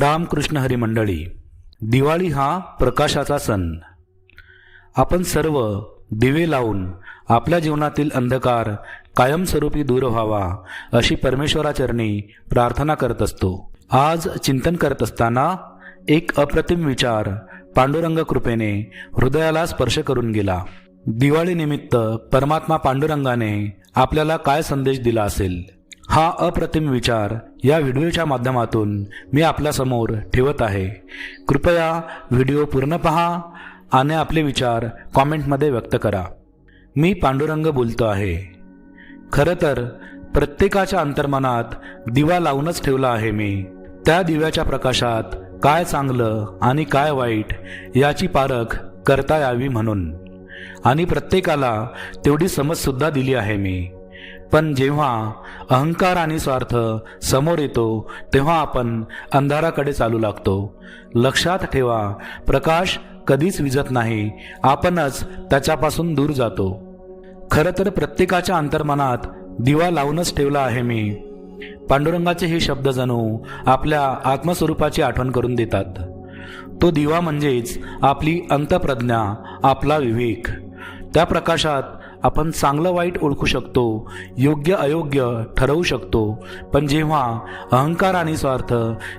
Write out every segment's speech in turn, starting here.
रामकृष्ण हरी मंडळी दिवाळी हा प्रकाशाचा सण. आपण सर्व दिवे लावून आपल्या जीवनातील अंधकार कायमस्वरूपी दूर व्हावा अशी परमेश्वराचरणी प्रार्थना करत असतो. आज चिंतन करत असताना एक अप्रतिम विचार पांडुरंग कृपेने हृदयाला स्पर्श करून गेला. दिवाळीनिमित्त परमात्मा पांडुरंगाने आपल्याला काय संदेश दिला असेल? हा अप्रतिम विचार या व्हिडिओच्या माध्यमातून मी आपल्यासमोर ठेवत आहे. कृपया व्हिडिओ पूर्ण पहा आणि आपले विचार कॉमेंटमध्ये व्यक्त करा. मी पांडुरंग बोलतो आहे. खरं तर प्रत्येकाच्या अंतर्मनात दिवा लावूनच ठेवला आहे मी. त्या दिव्याच्या प्रकाशात काय चांगलं आणि काय वाईट याची पारख करता यावी म्हणून. आणि प्रत्येकाला तेवढी समजसुद्धा दिली आहे मी. पण जेव्हा अहंकार आणि स्वार्थ समोर येतो तेव्हा आपण अंधाराकडे चालू लागतो. लक्षात ठेवा प्रकाश कधीच विजत नाही आपणच त्याच्यापासून दूर जातो. खरं तर प्रत्येकाच्या अंतर्मनात दिवा लावूनच ठेवला आहे मी. पांडुरंगाचे हे शब्द जणू आपल्या आत्मस्वरूपाची आठवण करून देतात. तो दिवा म्हणजेच आपली अंतप्रज्ञा आपला विवेक. त्या प्रकाशात आपण चांगलं वाईट ओळखू शकतो योग्य अयोग्य ठरवू शकतो. पण जेव्हा अहंकार आणि स्वार्थ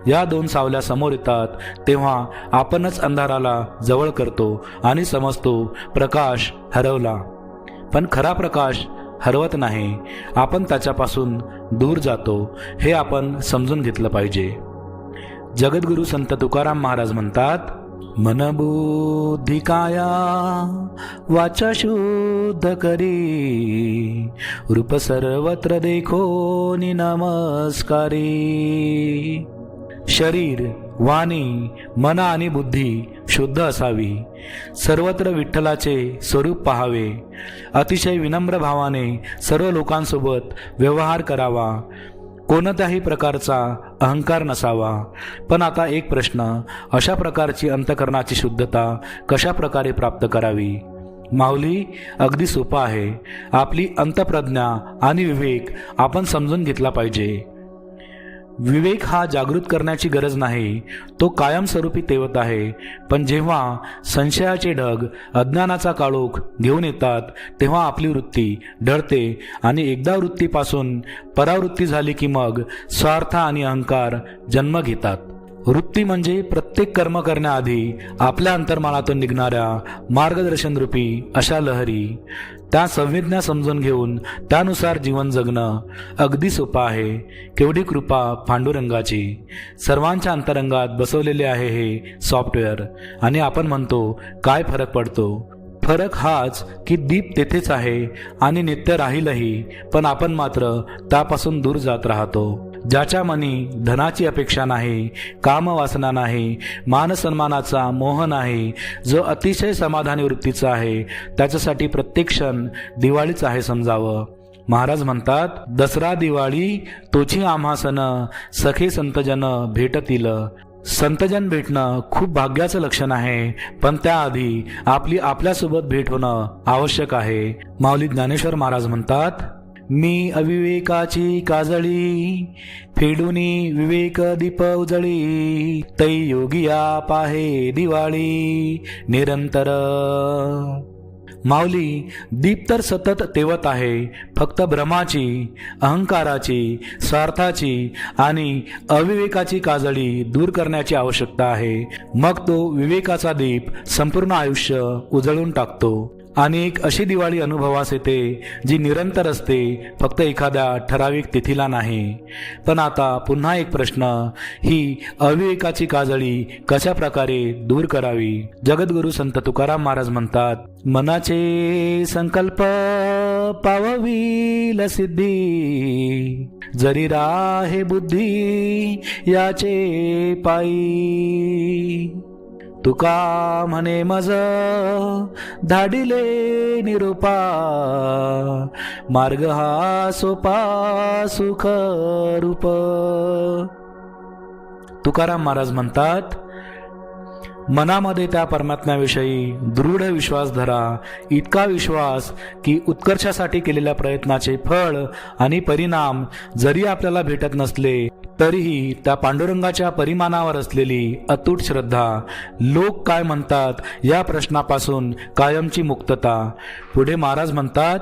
या दोन सावल्या समोर येतात तेव्हा आपणच अंधाराला जवळ करतो आणि समजतो प्रकाश हरवला. पण खरा प्रकाश हरवत नाही. आपण त्याच्यापासून दूर जातो हे आपण समजून घेतलं पाहिजे. जगद्गुरु संत तुकाराम महाराज म्हणतात मनबुद्धिकाया वाचा शुद्ध करी. रूप सर्वत्र देखो नि नमस्कारी. शरीर वाणी मन आणि बुद्धी शुद्ध असावी. सर्वत्र विठ्ठलाचे स्वरूप पहावे. अतिशय विनम्र भावाने सर्व लोकांसोबत व्यवहार करावा. कोणत्याही प्रकारचा अहंकार नसावा. पण आता एक प्रश्न अशा प्रकारची अंतकरणाची शुद्धता कशा प्रकारे प्राप्त करावी? माऊली अगदी सोपा आहे. आपली अंतप्रज्ञा आणि विवेक आपण समजून घेतला पाहिजे. विवेक हा जागृत करण्याची गरज नाही तो कायमस्वरूपी तेवत आहे. पण जेव्हा संशयाचे ढग अज्ञानाचा काळोख घेऊन येतात तेव्हा आपली वृत्ती ढळते आणि एकदा वृत्तीपासून परावृत्ती झाली की मग स्वार्थ आणि अहंकार जन्म घेतात. वृत्ती म्हणजे प्रत्येक कर्म करण्याआधी आपल्या अंतर्मानातून निघणाऱ्या मार्गदर्शनरूपी अशा लहरी. त्या संवेदना समजून घेऊन त्यानुसार जीवन जगणं अगदी सोपं आहे. केवढी कृपा पांडुरंगाची. सर्वांच्या अंतरंगात बसवलेले आहे हे सॉफ्टवेअर. आणि आपण म्हणतो काय फरक पडतो? फरक हाच की दीप तेथेच आहे आणि नित्य राहीलही पण आपण मात्र त्यापासून दूर जात राहतो. ज्याच्या मनी धनाची अपेक्षा नाही कामवासना नाही मानसन्मानाचा मोह नाही जो अतिशय समाधानी वृत्तीचा आहे त्याच्यासाठी प्रत्येक क्षण दिवाळीच आहे समजावं. महाराज म्हणतात दसरा दिवाळी तोची आम्हासन सखी संतजन भेटतील. संतजन भेटणं खूप भाग्याचं लक्षण आहे पण त्याआधी आपली आपल्यासोबत भेट होणं आवश्यक आहे. माऊली ज्ञानेश्वर महाराज म्हणतात मी अविवेकाची काजळी फेडूनी विवेक दीप उजळी. तै योगिया पाहे दिवाळी निरंतर. माऊली दीप तर सतत तेवत आहे फक्त भ्रमाची अहंकाराची स्वार्थाची आणि अविवेकाची काजळी दूर करण्याची आवश्यकता आहे. मग तो विवेकाचा दीप संपूर्ण आयुष्य उजळून टाकतो. आणि एक अशी दिवाळी अनुभवास येते जी निरंतर असते फक्त एखाद्या ठराविक तिथीला नाही. पण आता पुन्हा एक प्रश्न ही अविवेकाची काजळी कशा प्रकारे दूर करावी? जगद्गुरु संत तुकाराम महाराज म्हणतात मनाचे संकल्प पाववील सिद्धी. जरी राहे बुद्धी याचे पायी. तुका म्हणे मज धाडिले निरूपा मार्ग हा सोपा सुख रूप. तुकाराम महाराज म्हणतात मनामध्ये त्या परमात्म्याविषयी दृढ विश्वास धरा. इतका विश्वास की उत्कर्षासाठी केलेल्या प्रयत्नाचे फळ आणि परिणाम जरी आपल्याला भेटत नसले तरीही त्या पांडुरंगाच्या परिमाणावर असलेली अतूट श्रद्धा लोक काय म्हणतात या प्रश्नापासून कायमची मुक्तता. पुढे महाराज म्हणतात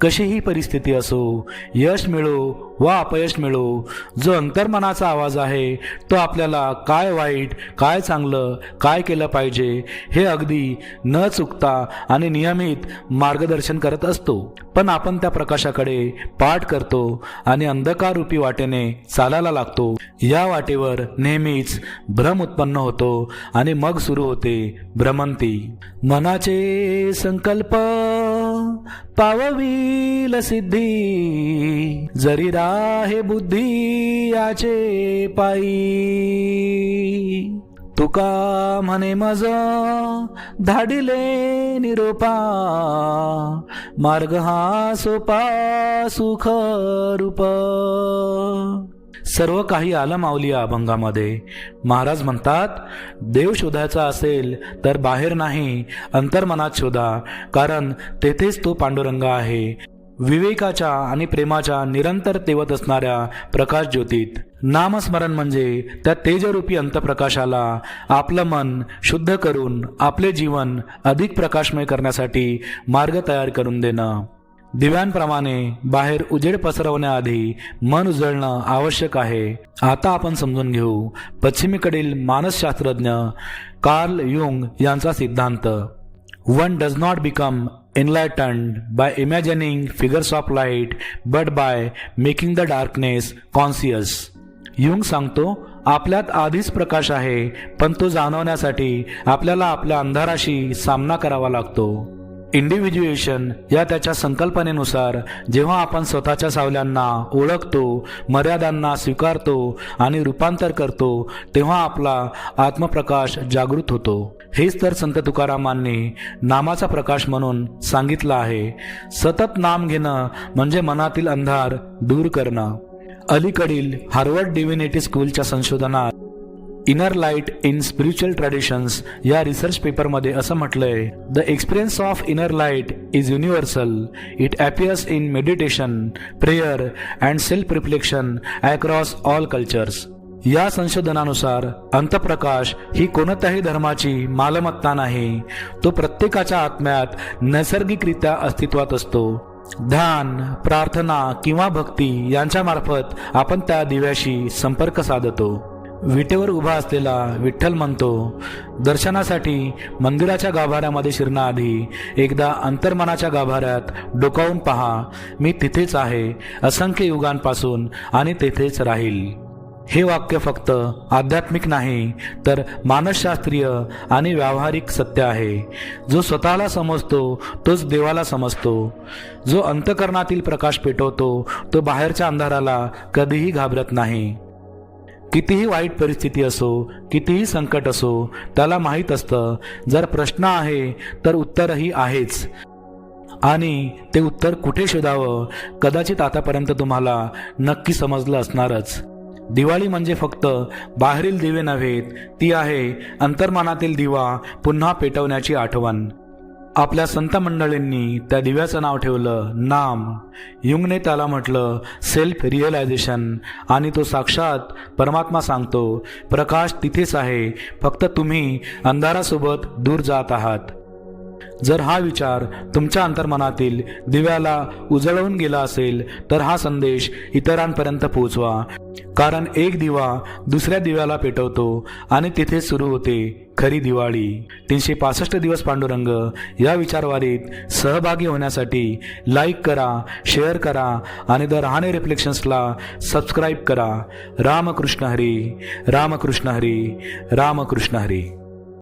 कशीही परिस्थिती असो यश मिळो वा अपयश मिळो जो अंतर्मनाचा आवाज आहे तो आपल्याला काय वाईट काय चांगलं काय केलं पाहिजे हे अगदी न चुकता आणि नियमित मार्गदर्शन करत असतो. पण आपण त्या प्रकाशाकडे पाठ करतो आणि अंधकाररूपी वाटेने चालायला लागतो. या वाटेवर नेहमीच भ्रम उत्पन्न होतो आणि मग सुरू होते भ्रमंती. मनाचे संकल्प पाववील सिद्धी. जरी राहे बुद्धी याचे पायी. तुका म्हणे मज धाडिले निरोपा. मार्ग हा सोपा सुख रूप सर्व काही आलं माऊलिया अभंगामध्ये. महाराज म्हणतात देव शोधायचा असेल तर बाहेर नाही अंतर्मनात शोधा कारण तेथेच तो पांडुरंग आहे. विवेकाच्या आणि प्रेमाच्या निरंतर तेवत असणाऱ्या प्रकाश ज्योतीत. नामस्मरण म्हणजे त्या तेजरूपी अंतप्रकाशाला आपलं मन शुद्ध करून आपले जीवन अधिक प्रकाशमय करण्यासाठी मार्ग तयार करून देणं. दिव्यांप्रमाणे बाहेर उजेड पसरवण्याआधी मन उजळणं आवश्यक आहे. आता आपण समजून घेऊ पश्चिमेकडील मानसशास्त्रज्ञ कार्ल युंग यांचा सिद्धांत. One does not become enlightened by imagining figures of light but by making the darkness conscious Jung सांगतो आपल्यात आधीच प्रकाश आहे पण तो जाणवण्यासाठी आपल्याला आपल्या अंधाराशी सामना करावा लागतो. इंडिव्हिज्युएशन या त्याच्या संकल्पनेनुसार जेव्हा आपण स्वतःच्या सावल्यांना ओळखतो मर्यादांना स्वीकारतो आणि रूपांतर करतो तेव्हा आपला आत्मप्रकाश जागृत होतो. हेच तर संत तुकारामांनी नामाचा प्रकाश म्हणून सांगितलं आहे. सतत नाम घेणं म्हणजे मनातील अंधार दूर करणं. अलीकडील हार्वर्ड डिव्हिनिटी स्कूलच्या संशोधनात inner light in spiritual traditions या रिसर्च पेपरमध्ये असं म्हटलंय the experience of inner light is universal it appears in meditation prayer and self reflection across all cultures या संशोधनानुसार अंतप्रकाश ही कोणत्याही धर्माची मालमत्ता नाही. तो प्रत्येकाच्या आत्म्यात नैसर्गिकरित्या अस्तित्वात असतो. ध्यान प्रार्थना किंवा भक्ती यांच्यामार्फत आपण त्या दिव्याशी संपर्क साधतो. विटेवर उभा असलेला विठ्ठल म्हणतो दर्शनासाठी मंदिराच्या गाभाऱ्यामध्ये शिरण्याआधी एकदा अंतर्मनाच्या गाभाऱ्यात डोकावून पहा. मी तिथेच आहे असंख्य युगांपासून आणि तेथेच राहील. हे वाक्य फक्त आध्यात्मिक नाही तर मानसशास्त्रीय आणि व्यावहारिक सत्य आहे. जो स्वतःला समजतो तोच देवाला समजतो. जो अंतकरणातील प्रकाश पेटवतो तो बाहेरच्या अंधाराला कधीही घाबरत नाही. कितीही वाईट परिस्थिती असो कितीही संकट असो त्याला माहीत असतं जर प्रश्न आहे तर उत्तरही आहेच. आणि ते उत्तर कुठे शोधावं कदाचित आतापर्यंत तुम्हाला नक्की समजलं असणारच. दिवाळी म्हणजे फक्त बाहेरील दिवे नव्हेत ती आहे अंतर्मानातील दिवा पुन्हा पेटवण्याची आठवण. आपल्या संत मंडळींनी त्या दिव्याचं नाव ठेवलं नाम. युंगने त्याला म्हटलं सेल्फ रिअलायझेशन आणि तो साक्षात परमात्मा सांगतो प्रकाश तिथेच आहे फक्त तुम्ही अंधारासोबत दूर जात आहात. जर हा विचार तुमच्या अंतर्मनातील दिव्याला उजळवून गेला असेल तर हा संदेश इतरांपर्यंत पोहोचवा. कारण एक दिवा दुसऱ्या दिव्याला पेटवतो आणि तिथे सुरू होते खरी दिवाळी. तीनशे पासष्ट दिवस पांडुरंग या विचारवारीत सहभागी होण्यासाठी लाईक करा शेअर करा आणि द रहाणे रिफ्लेक्शन्सला सबस्क्राईब करा. रामकृष्ण हरी रामकृष्ण हरी रामकृष्ण हरी.